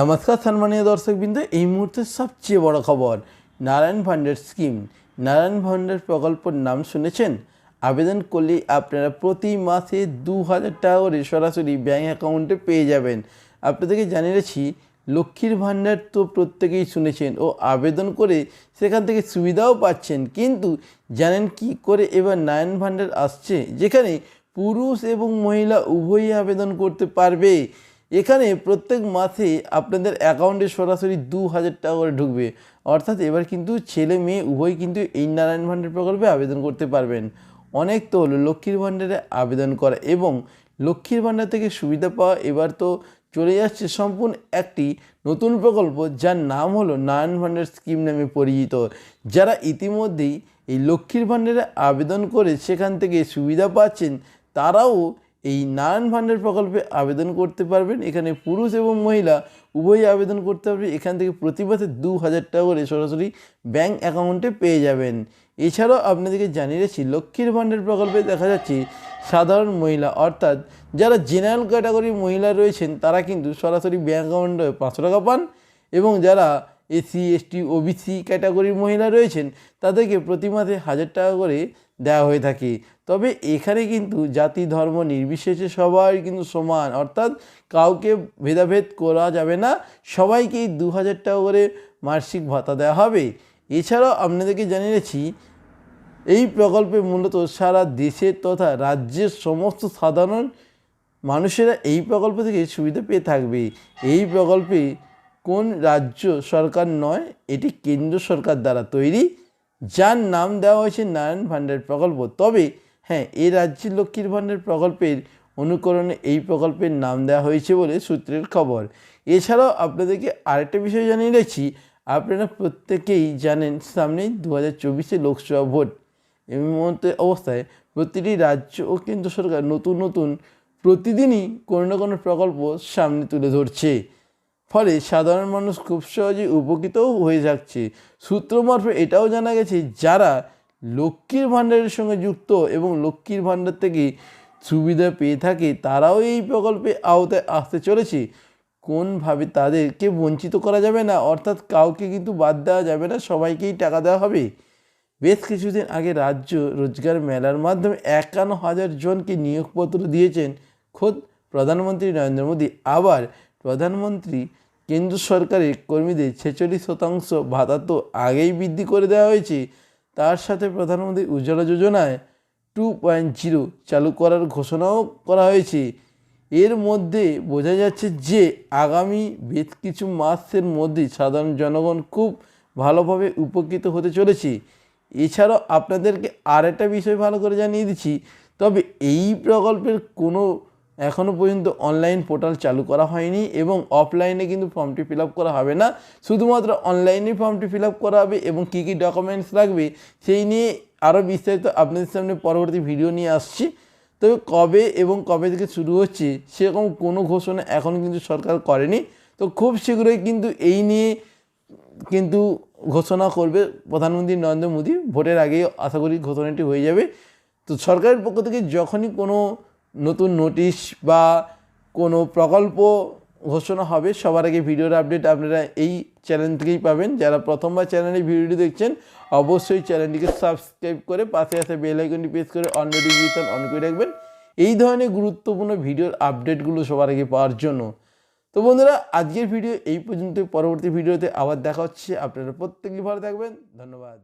নমস্কার সম্মানীয় দর্শকবৃন্দ, এই মুহূর্তের সবচেয়ে বড় খবর, নারায়ণ ভান্ডার স্কিম। নারায়ণ ভান্ডার প্রকল্পের নাম শুনেছেন? আবেদন করলে আপনারা প্রতি মাসে দু হাজার টাকা করে সরাসরি ব্যাঙ্ক অ্যাকাউন্টে পেয়ে যাবেন। আপনাদেরকে জানিয়ে রাখছি, লক্ষ্মীর ভাণ্ডার তো প্রত্যেকেই শুনেছেন ও আবেদন করে সেখান থেকে সুবিধাও পাচ্ছেন। কিন্তু জানেন কি করে এবার নারায়ণ ভাণ্ডার আসছে? যেখানে পুরুষ এবং মহিলা উভয়ই আবেদন করতে পারবে। এখানে প্রত্যেক মাসে আপনাদের অ্যাকাউন্টে সরাসরি দু হাজার টাকা করে ঢুকবে। অর্থাৎ এবার কিন্তু ছেলে মেয়ে উভয় কিন্তু এই নারায়ণ ভাণ্ডার প্রকল্পে আবেদন করতে পারবেন। অনেক তো হলো লক্ষ্মীর ভাণ্ডারে আবেদন করা এবং লক্ষ্মীর ভাণ্ডার থেকে সুবিধা পাওয়া এবার তো চলে যাচ্ছে সম্পূর্ণ একটি নতুন প্রকল্প যার নাম হলো নারায়ণ ভাণ্ডার স্কিম নামে পরিচিত। যারা ইতিমধ্যেই এই লক্ষ্মীর ভাণ্ডারে আবেদন করে সেখান থেকে সুবিধা পাচ্ছেন, তারাও এই নারায়ণ ভাণ্ডার প্রকল্পে আবেদন করতে পারবেন। এখানে পুরুষ এবং মহিলা উভয়ই আবেদন করতে পারবে। এখান থেকে প্রতি মাসে দু হাজার টাকা করে সরাসরি ব্যাঙ্ক অ্যাকাউন্টে পেয়ে যাবেন। এছাড়াও আপনাদেরকে জানিয়ে রাখছি, লক্ষ্মীর ভাণ্ডার প্রকল্পে দেখা যাচ্ছে সাধারণ মহিলা, অর্থাৎ যারা জেনারেল ক্যাটাগরির মহিলা রয়েছেন, তারা কিন্তু সরাসরি ব্যাঙ্ক অ্যাকাউন্টে পাঁচশো টাকা পান এবং যারা এসসি এসটি ওবিসি ক্যাটাগরির মহিলা রয়েছেন, তাদেরকে প্রতি মাসে হাজার টাকা করে দেওয়া হয়ে থাকে। তবে এখানে কিন্তু জাতি, ধর্ম নির্বিশেষে সবাই কিন্তু সমান। অর্থাৎ কাউকে ভেদাভেদ করা যাবে না। সবাইকেই দু হাজার টাকা করে মাসিক ভাতা দেওয়া হবে। এছাড়াও আপনাদেরকে জানিয়েছি এই প্রকল্পে মূলত সারা দেশের তথা রাজ্যের সমস্ত সাধারণ মানুষেরা এই প্রকল্প থেকে সুবিধা পেয়ে থাকবে। এই প্রকল্পে কোন রাজ্য সরকার নয়, এটি কেন্দ্র সরকার দ্বারা তৈরি। যার নাম দেওয়া হয়েছে নারায়ণ ভাণ্ডার প্রকল্প। তবে হ্যাঁ এই রাজ্যের লক্ষ্মীর ভাণ্ডার প্রকল্পের অনুকরণে এই প্রকল্পের নাম দেওয়া হয়েছে বলে সূত্রের খবর। এছাড়াও আপনাদেরকে আরেকটা বিষয় জানিয়ে রাখছি আপনারা প্রত্যেকেই জানেন সামনেই দু হাজার চব্বিশে লোকসভা ভোট। এই মুহূর্তে অবস্থায় প্রতিটি রাজ্য ও কেন্দ্র সরকার নতুন নতুন প্রতিদিনই কোনো না কোনো প্রকল্প সামনে তুলে ধরছে। ফলে সাধারণ মানুষ খুব সহজেই উপকৃতও হয়ে যাচ্ছে। সূত্র মারফত এটাও জানা গেছে, যারা লক্ষ্মীর ভাণ্ডারের সঙ্গে যুক্ত এবং লক্ষ্মীর ভাণ্ডার থেকে সুবিধা পেয়ে থাকে, তারাও এই প্রকল্পে আওতায় আসতে চলেছে। কোনভাবে তাদেরকে বঞ্চিত করা যাবে না, অর্থাৎ কাউকে কিন্তু বাদ দেওয়া যাবে না, সবাইকেই টাকা দেওয়া হবে। বেশ কিছুদিন আগে রাজ্য রোজগার মেলার মাধ্যমে একান্ন হাজার জনকে নিয়োগপত্র দিয়েছেন খোদ প্রধানমন্ত্রী নরেন্দ্র মোদী। আবার প্রধানমন্ত্রী, কেন্দ্র সরকারের কর্মীদের ছেচল্লিশ শতাংশ ভাতা তো আগেই বৃদ্ধি করে দেওয়া হয়েছে। তার সাথে প্রধানমন্ত্রী উজ্জ্বলা যোজনায় টু পয়েন্ট জিরো চালু করার ঘোষণাও করা হয়েছে। এর মধ্যে বোঝা যাচ্ছে যে আগামী বেশ কিছু মাসের মধ্যে সাধারণ জনগণ খুব ভালোভাবে উপকৃত হতে চলেছে। এছাড়াও আপনাদেরকে আর একটা বিষয় ভালো করে জানিয়ে দিচ্ছি, তবে এই প্রকল্পের কোনো এখনও পর্যন্ত অনলাইন পোর্টাল চালু করা হয়নি এবং অফলাইনে কিন্তু ফর্মটি ফিল করা হবে না। শুধুমাত্র অনলাইনে ফর্মটি ফিল করা হবে এবং কী কী ডকুমেন্টস লাগবে সেই নিয়ে আরও বিস্তারিত আপনাদের সামনে পরবর্তী ভিডিও নিয়ে আসছি। তবে কবে এবং কবে থেকে শুরু হচ্ছে সেরকম কোনো ঘোষণা এখন কিন্তু সরকার করেনি। তো খুব শীঘ্রই কিন্তু এই নিয়ে কিন্তু ঘোষণা করবে প্রধানমন্ত্রী নরেন্দ্র মোদী। ভোটের আগেই আশা করি ঘোষণাটি হয়ে যাবে। তো সরকারের পক্ষ থেকে যখনই কোনো নতুন নোটিশ বা কোনো প্রকল্প ঘোষণা হবে, সবার আগে ভিডিওর আপডেট আপনারা এই চ্যানেল থেকেই পাবেন। যারা প্রথমবার চ্যানেলে ভিডিওটি দেখছেন, অবশ্যই চ্যানেলটিকে সাবস্ক্রাইব করে পাশে আসে বেল আইকনটি প্রেস করে অন নোটিফিকেশন অন করে রাখবেন। এই ধরনের গুরুত্বপূর্ণ ভিডিওর আপডেটগুলো সবার আগে পাওয়ার জন্য। তো বন্ধুরা, আজকের ভিডিও এই পর্যন্ত। পরবর্তী ভিডিওতে আবার দেখা হচ্ছে। আপনারা প্রত্যেকেই ভালো থাকবেন। ধন্যবাদ।